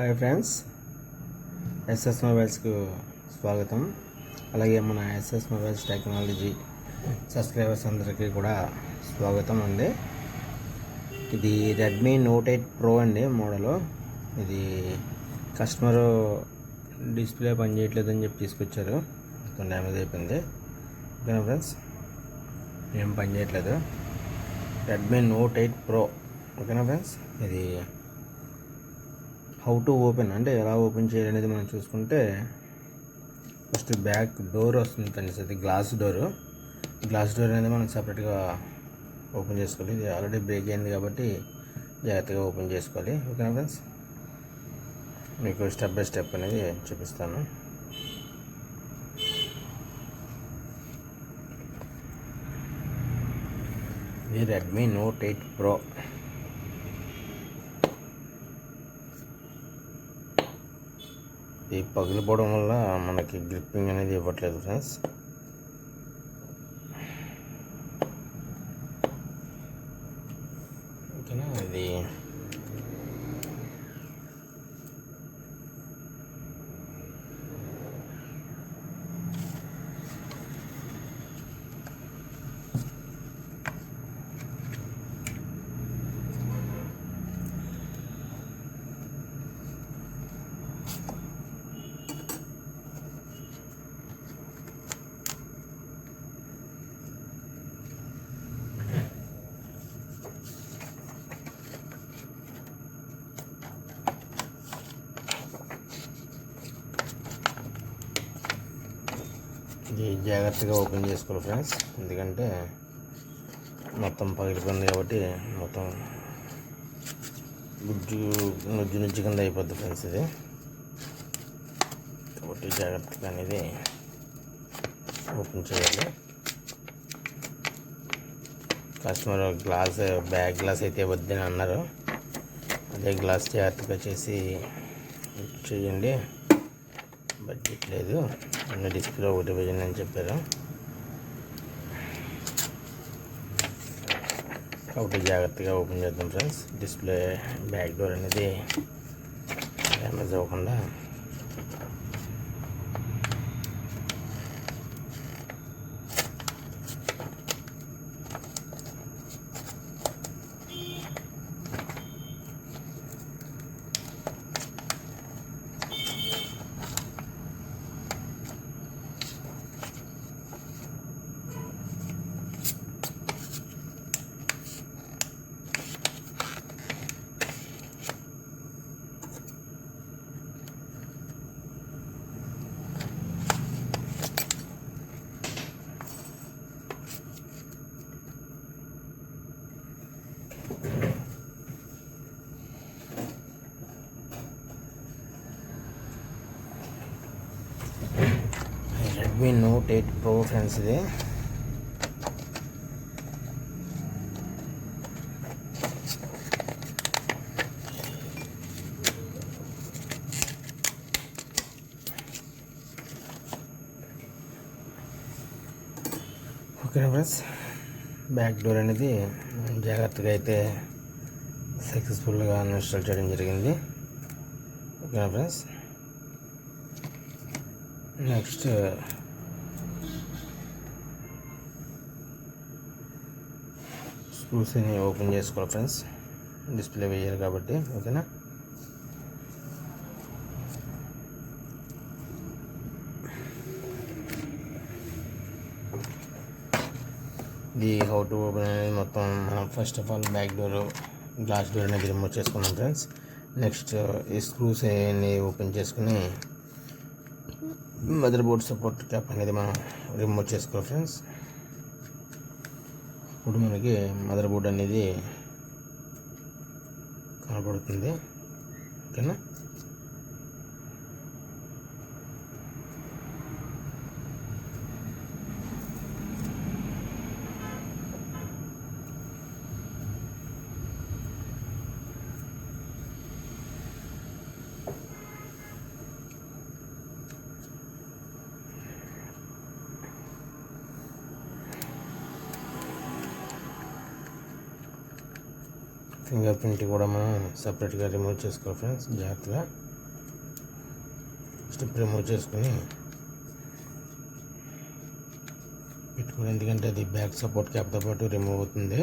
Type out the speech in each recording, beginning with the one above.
Hi friends SS మొబైల్స్కు స్వాగతం. అలాగే మన ఎస్ఎస్ మొబైల్స్ టెక్నాలజీ సబ్స్క్రైబర్స్ అందరికీ కూడా స్వాగతం అండి. ఇది రెడ్మీ నోట్ ఎయిట్ ప్రో అండి మోడలు. ఇది కస్టమరు డిస్ప్లే పనిచేయట్లేదని చెప్పి తీసుకొచ్చారు. మొత్తం డ్యామేజ్ అయిపోయింది. ఓకేనా ఫ్రెండ్స్? ఏం పనిచేయట్లేదు రెడ్మీ నోట్ ఎయిట్ ప్రో ఓకేనా ఫ్రెండ్స్? ఇది హౌ టు ఓపెన్ అంటే ఎలా ఓపెన్ చేయాలనేది మనం చూసుకుంటే ఫస్ట్ బ్యాక్ డోర్ వస్తుంది ఫ్రెండ్స్ అది గ్లాస్ డోరు. గ్లాస్ డోర్ అనేది మనం సపరేట్గా ఓపెన్ చేసుకోవాలి. ఇది ఆల్రెడీ బ్రేక్ అయింది కాబట్టి జాగ్రత్తగా ఓపెన్ చేసుకోవాలి. ఓకేనా ఫ్రెండ్స్? మీకు స్టెప్ బై స్టెప్ అనేది చూపిస్తాను. ఇది రెడ్మీ నోట్ ఎయిట్ ప్రో ఈ పగిలిపోవడం వల్ల మనకి గ్రిప్పింగ్ అనేది ఇవ్వట్లేదు ఫ్రెండ్స్. ఓకేనా? ఇది ఇది జాగ్రత్తగా ఓపెన్ చేసుకోవాలి ఫ్రెండ్స్. ఎందుకంటే మొత్తం పగిలిపోయింది కాబట్టి మొత్తం గుజ్జు నుజ్జు నుజ్జు కింద అయిపోద్ది ఫ్రెండ్స్ ఇది. కాబట్టి జాగ్రత్తగా అనేది ఓపెన్ చేయాలి. కస్టమర్ గ్లాస్ బ్యాగ్ గ్లాస్ అయితే వద్దని అన్నారు. అదే గ్లాస్ జాగ్రత్తగా చేసి చేయండి. బడ్జెట్ లేదు అన్న డిస్ప్లే ఒకటి భజన అని చెప్పారు. ఒకటి జాగ్రత్తగా ఓపెన్ చేద్దాం ఫ్రెండ్స్. డిస్ప్లే బ్యాక్ డోర్ అనేది డ్యామేజ్ అవ్వకుండా Redmi Note eight Pro friends ఇది ఓకే ఫ్రెండ్స్ బ్యాక్ డోర్ అనేది జాగ్రత్తగా అయితే సక్సెస్ఫుల్గా ఇన్స్టాల్ చేయడం జరిగింది. ఓకేనా ఫ్రెండ్స్ నెక్స్ట్ స్క్రూస్ని ఓపెన్ చేసుకోవాలి ఫ్రెండ్స్. డిస్ప్లే వేయాలి కాబట్టి ఓకేనా? ఇది హౌ టు ఓపెన్ అనేది మొత్తం మనం first of all back door glass door అనేది రిమూవ్ చేసుకున్నాం ఫ్రెండ్స్. నెక్స్ట్ ఈ స్క్రూస్ అన్ని ఓపెన్ చేసుకుని మదర్ బోర్డ్ సపోర్ట్ క్యాప్ అనేది మనం రిమూవ్ చేసుకోవాలి ఫ్రెండ్స్. ఇప్పుడు మనకి మదర్ బోర్డ్ అనేది కనపడుతుంది ఓకేనా? ఫింగర్ ప్రింట్ కూడా మనం సపరేట్గా రిమూవ్ చేసుకోవాలి ఫ్రెండ్స్ జాగ్రత్తగా స్టెప్ రిమూవ్ చేసుకుని పెట్టుకోండి ఎందుకంటే అది బ్యాక్ సపోర్ట్ క్యాప్తో పాటు రిమూవ్ అవుతుంది.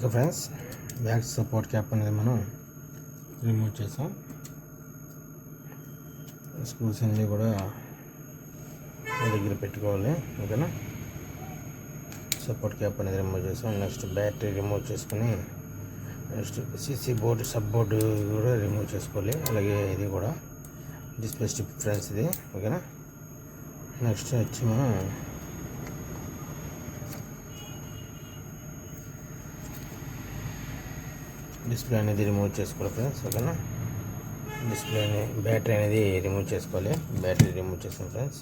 Okay friends back support cap అనేది మనం రిమూవ్ చేసాం. స్క్రూస్ అన్నీ కూడా దగ్గర పెట్టుకోవాలి ఓకేనా? సపోర్ట్ క్యాప్ అనేది రిమూవ్ చేసాం. నెక్స్ట్ బ్యాటరీ రిమూవ్ చేసుకుని next CC board sub board కూడా రిమూవ్ చేసుకోవాలి. అలాగే ఇది కూడా డిస్ప్లే స్టిప్ ఫ్రెండ్స్ ఇది ఓకేనా? నెక్స్ట్ వచ్చి మనం డిస్ప్లే అనేది రిమూవ్ చేసుకోవాలి ఫ్రెండ్స్ ఓకేనా డిస్ప్లే బ్యాటరీ అనేది రిమూవ్ చేసుకోవాలి. బ్యాటరీ రిమూవ్ చేసాం ఫ్రెండ్స్.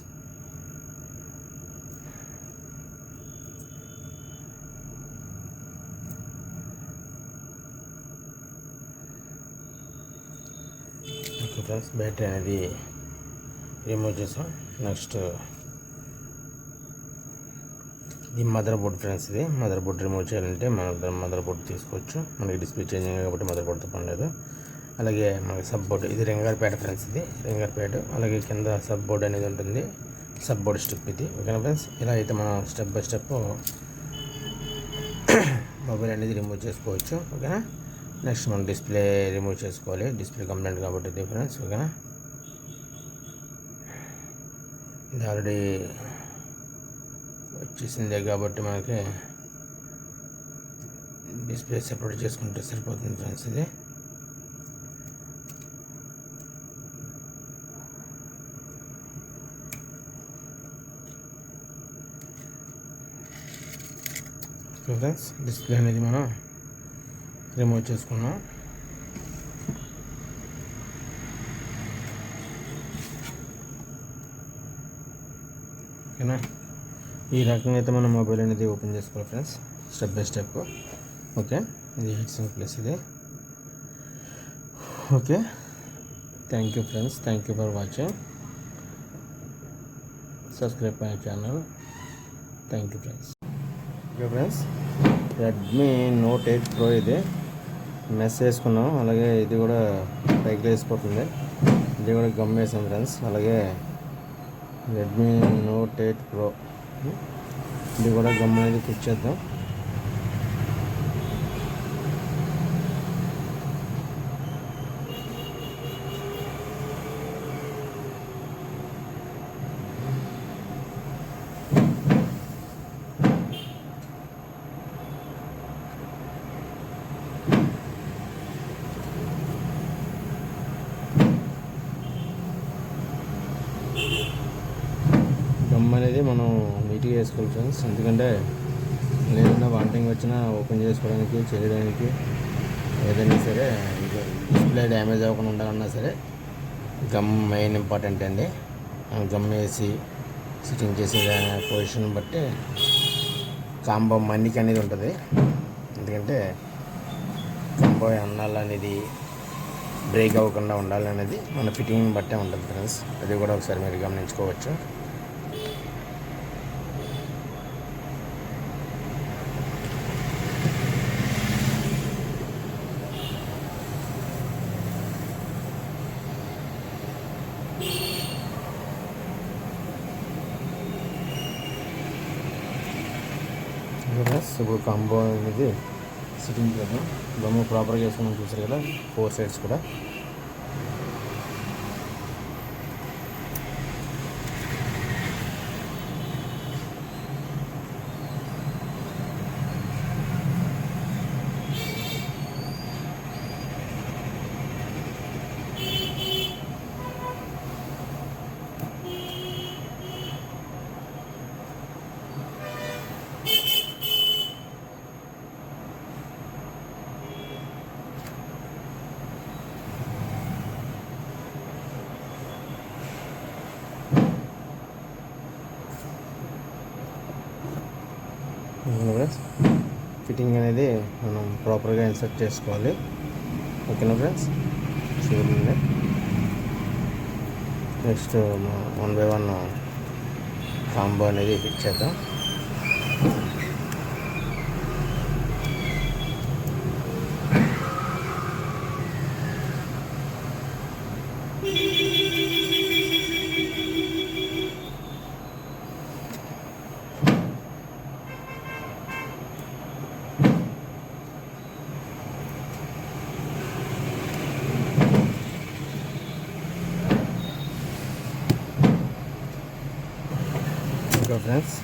ఓకే ఫ్రెండ్స్ బ్యాటరీ అనేది రిమూవ్ చేసాం. నెక్స్ట్ ఇది మదర్ బోర్డ్ ఫ్రెండ్స్ ఇది. మదర్ బోర్డ్ రిమూవ్ చేయాలంటే మన మదర్ బోర్డ్ తీసుకోవచ్చు. మనకి డిస్ప్లే చేంజింగ్ కాబట్టి మదర్ బోర్డ్తో పని లేదు. అలాగే మనకి సబ్ బోర్డ్ ఇది రింగర్పేట ఫ్రెండ్స్ ఇది. రింగార్పేట అలాగే కింద సబ్ బోర్డ్ అనేది ఉంటుంది. సబ్ బోర్డ్ స్టెప్ ఇది. ఓకేనా ఫ్రెండ్స్? ఇలా అయితే మనం స్టెప్ బై స్టెప్ మొబైల్ అనేది రిమూవ్ చేసుకోవచ్చు. ఓకేనా? నెక్స్ట్ మనం డిస్ప్లే రిమూవ్ చేసుకోవాలి. డిస్ప్లే కంప్లైంట్ కాబట్టి ఇది ఫ్రెండ్స్. ఓకేనా? ఇది ఆల్రెడీ వచ్చేసిందే కాబట్టి మనకి డిస్ప్లే సెపరేట్ చేసుకుంటే సరిపోతుంది ఫ్రెండ్స్ ఇది. ఫ్రెండ్స్ డిస్ప్లే అనేది మనం రిమూవ్ చేసుకున్నాం. ఓకేనా? ఈ రకంగా అయితే మనం మొబైల్ అనేది ఓపెన్ చేసుకోవాలి friends step by step okay ఇది హీట్ ప్లేస్ ప్లస్ ఇది. Okay thank you friends thank you for watching subscribe my channel thank you friends okay friends Redmi Note eight Pro ఇది. మెస్ వేసుకున్నాం అలాగే ఇది కూడా పైకి వేసిపోతుంది ఇది కూడా గమ్ వేసాం ఫ్రెండ్స్ అలాగే రెడ్మీ నోట్ ఎయిట్ ప్రో ఇది కూడా గమ్మునైతే తెచ్చేద్దాం ఫిట్ చేద్దాం గమ్ అనేది మనం నీట్గా వేసుకోవాలి ఫ్రెండ్స్. ఎందుకంటే ఏదైనా వాంటింగ్ వచ్చినా ఓపెన్ చేసుకోవడానికి చేయడానికి ఏదైనా సరే డిస్ప్లే డ్యామేజ్ అవ్వకుండా ఉండాలన్నా సరే గమ్ మెయిన్ ఇంపార్టెంట్ అండి. గమ్ వేసి సిట్టింగ్ చేసే పొజిషన్ బట్టి కాంబో మన్నిక అనేది ఉంటుంది. ఎందుకంటే కాంబో అన్నాలనేది బ్రేక్ అవ్వకుండా ఉండాలనేది మన ఫిట్టింగ్ బట్టే ఉంటుంది ఫ్రెండ్స్. అది కూడా ఒకసారి మీరు గమనించుకోవచ్చు ఫ్రెండ్స్ ఇప్పుడు కాంబో అనేది సిట్టింగ్ బొమ్మ ప్రాపర్గా వేసుకుని చూసారు కదా ఫోర్ సైడ్స్ కూడా. ఫ్రెండ్స్ ఫిట్టింగ్ అనేది మనం ప్రాపర్గా ఇన్సర్ట్ చేసుకోవాలి. ఓకేనా ఫ్రెండ్స్ చూడండి. Next one by one combo అనేది ఫిట్ చేద్దాం ఓకే ఫ్రెండ్స్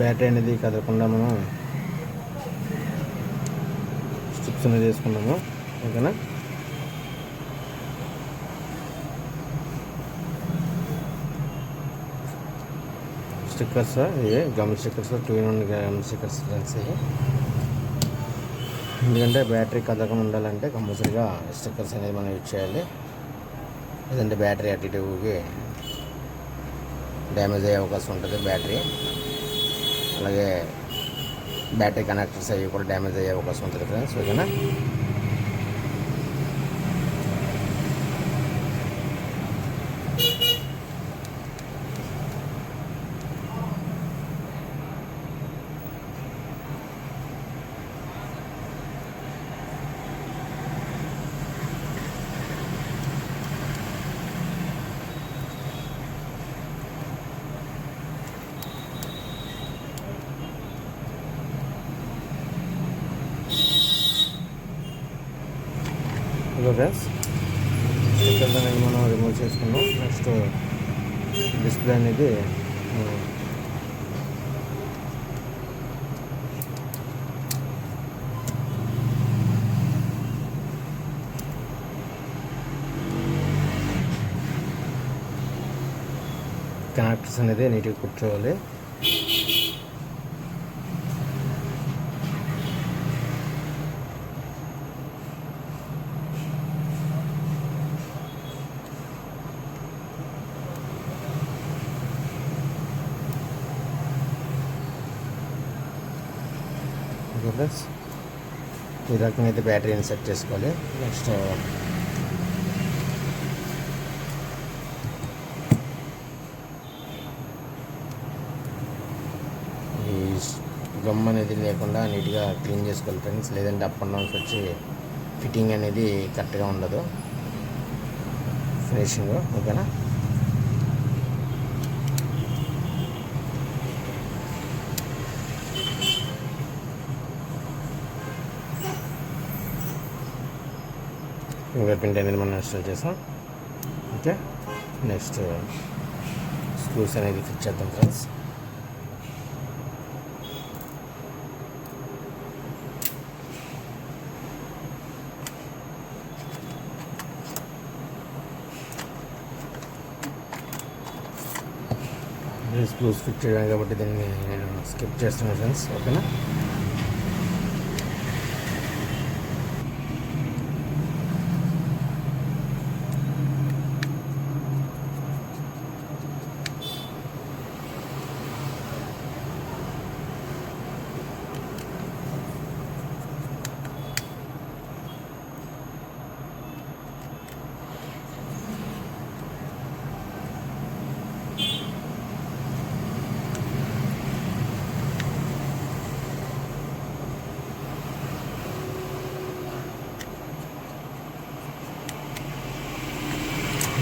బ్యాటరీ అనేది కదలకుండా మనం స్టిప్స్ అనేది వేసుకున్నాము ఓకేనా? స్టిక్కర్స్ ఇవి gum stickers two in one gum stickers friends ఇవి. ఎందుకంటే బ్యాటరీ కదలకుండా ఉండాలంటే కంపల్సరీగా స్టిక్కర్స్ అనేది మనం యూజ్ చేయాలి. లేదంటే బ్యాటరీ అటు ఇటుకి డ్యామేజ్ అయ్యే అవకాశం ఉంటుంది బ్యాటరీ. అలాగే బ్యాటరీ కనెక్టర్స్ అవి కూడా డ్యామేజ్ అయ్యే అవకాశం ఉంటుంది ఫ్రెండ్స్ ఓకేనా? ఓకే గ్యాస్ స్టిక్కర్స్ అనేది మనం రిమూవ్ చేసుకున్నాం. నెక్స్ట్ డిస్ప్లే అనేది కనెక్టర్స్ అనేది నీట్గా కూర్చోవాలి ఓకే ఫ్రెండ్స్ ఈ రకంగా అయితే బ్యాటరీ సెట్ చేసుకోవాలి. నెక్స్ట్ uh, ఈ గమ్ అనేది లేకుండా నీట్గా క్లీన్ చేసుకోవాలి ఫ్రెండ్స్. లేదంటే అప్ అండ్ డౌన్స్ వచ్చి ఫిట్టింగ్ అనేది కరెక్ట్గా ఉండదు. ఫినిషింగ్ ఓకేనా? ఫింగర్ ప్రింట్ అనేది మనం ఇన్స్టాల్ చేసాం. ఓకే? నెక్స్ట్ స్క్రూస్ అనేది ఫిట్ చేద్దాం ఫ్రెండ్స్. స్క్రూస్ ఫిట్ చేయడానికి కాబట్టి దీన్ని నేను స్కిప్ చేస్తున్నాను ఫ్రెండ్స్. ఓకేనా?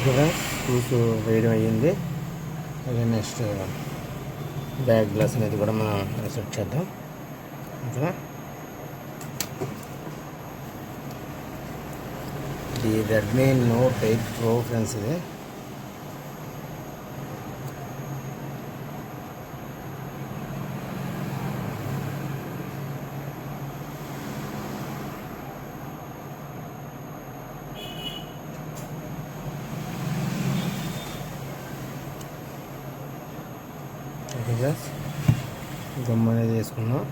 కూడా స్క్రూస్ వేయడం అయ్యింది. అలాగే నెక్స్ట్ బ్యాక్ గ్లాస్ అనేది కూడా మనం సెట్ చేద్దాం. ఓకేనా? ఇది Redmi Note eight Pro friends ఇది. ఓకే గమ్ అనేది వేసుకున్నాం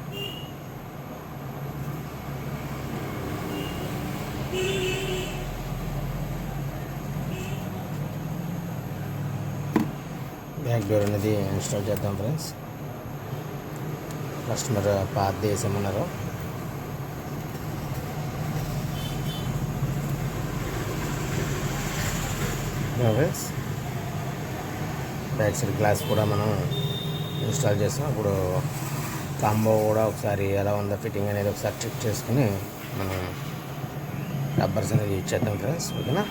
బ్యాక్ డోర్ అనేది ఇన్స్టాల్ చేద్దాం ఫ్రెండ్స్ కస్టమర్ uh, పాత వేసేమన్నారు ఫ్రెండ్స్ బ్యాక్ సైడ్ గ్లాస్ కూడా మనం ఇన్స్టాల్ చేసాం ఇప్పుడు కాంబో కూడా ఒకసారి ఎలా ఉందో ఫిట్టింగ్ అనేది ఒకసారి చెక్ చేసుకుని మనం రబ్బర్స్ అనేది యూజ్ చేద్దాం ఫ్రెండ్స్. ఓకేనా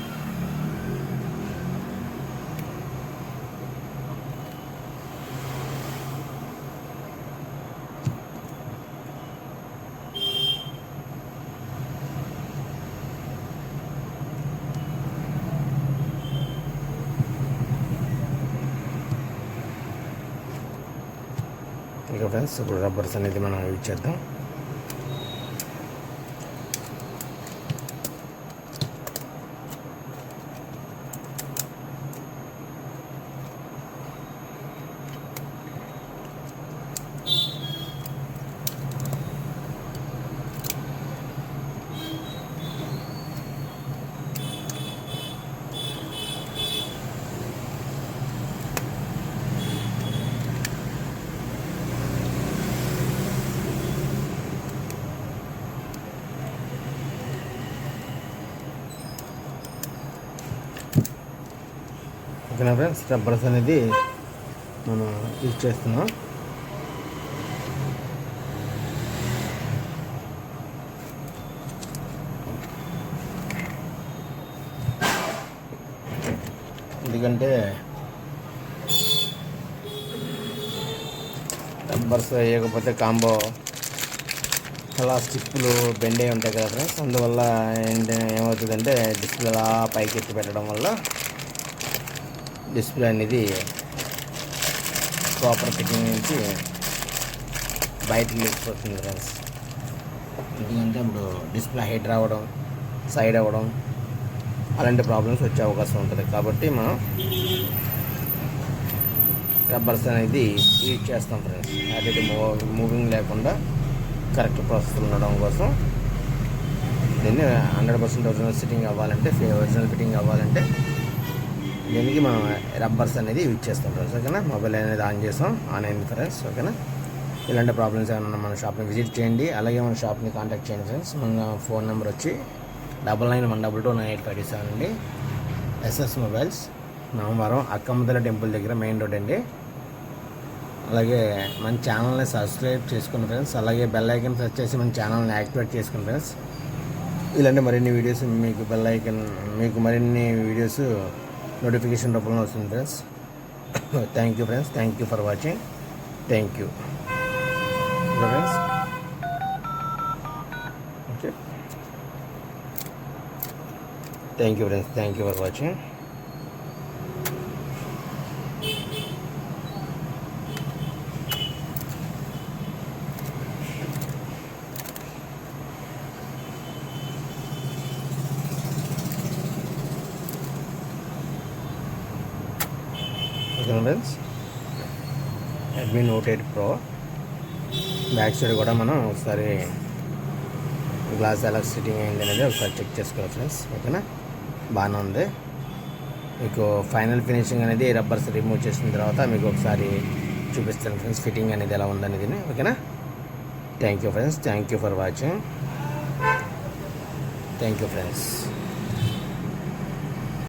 ఇక ఫ్రెండ్స్ ఇప్పుడు రబ్బర్స్ అనేది మనం యూజ్ చేద్దాం. ఓకేనా ఫ్రెండ్స్ రబ్బర్స్ అనేది మనం యూజ్ చేస్తున్నాం. ఎందుకంటే రబ్బర్స్ వేయకపోతే కాంబో అలా స్టిప్పులు బెండ్ అయి ఉంటాయి కదా ఫ్రెండ్స్. అందువల్ల ఏంటి ఏమవుతుందంటే డిస్ప్లే అలా పైకి ఎత్తి పెట్టడం వల్ల డిస్ప్లే అనేది ప్రాపర్ ఫిట్టింగ్ నుంచి బయటకు వెళ్ళిపోతుంది ఫ్రెండ్స్ ఎందుకంటే ఇప్పుడు డిస్ప్లే హైట్ రావడం సైడ్ అవ్వడం అలాంటి ప్రాబ్లమ్స్ వచ్చే అవకాశం ఉంటుంది. కాబట్టి మనం రబ్బర్స్ అనేది యూజ్ చేస్తాం ఫ్రెండ్స్ అటు మూవింగ్ లేకుండా కరెక్ట్ ప్రాసెస్ ఉండడం కోసం దీన్ని హండ్రెడ్ పర్సెంట్ ఒరిజినల్ సిట్టింగ్ అవ్వాలంటే ఒరిజినల్ ఫిట్టింగ్ అవ్వాలంటే దీనికి మనం రబ్బర్స్ అనేది యూజ్ చేస్తాం ఫ్రెండ్స్ ఓకేనా మొబైల్ అనేది ఆన్ చేస్తాం ఆన్ అయింది ఫ్రెండ్స్ ఓకేనా ఇలాంటి ప్రాబ్లమ్స్ ఏమైనా మన షాప్ని విజిట్ చేయండి. అలాగే మన షాప్ని కాంటాక్ట్ చేయండి ఫ్రెండ్స్ మన ఫోన్ నెంబర్ వచ్చి double nine one double two nine eight five seven అండి. ఎస్ఎస్ మొబైల్స్ నవంబరం అక్కమ్మదల టెంపుల్ దగ్గర మెయిన్ రోడ్ అండి. అలాగే మన ఛానల్ని సబ్స్క్రైబ్ చేసుకుని ఫ్రెండ్స్ అలాగే బెల్ ఐకన్ ప్రెస్ చేసి మన ఛానల్ని యాక్టివేట్ చేసుకుని ఫ్రెండ్స్ ఇలాంటి మరిన్ని వీడియోస్ మీకు బెల్ ఐకన్ మీకు మరిన్ని వీడియోస్ నోటిఫికేషన్ రూపంలో వస్తుంది friends thank you friends thank you for watching thank you friends okay thank you friends thank you for watching okay Redmi Note eight Pro back side కూడా మనం ఒకసారి glass ఎలా sitting అయింది అనేది ఒకసారి చెక్ చేసుకోవాలి ఫ్రెండ్స్ ఓకేనా? బాగానే ఉంది. మీకు ఫైనల్ ఫినిషింగ్ అనేది రబ్బర్స్ రిమూవ్ చేసిన తర్వాత మీకు ఒకసారి చూపిస్తాను ఫ్రెండ్స్ ఫిట్టింగ్ అనేది ఎలా ఉందనేది ఓకేనా? Thank you friends thank you for watching thank you friends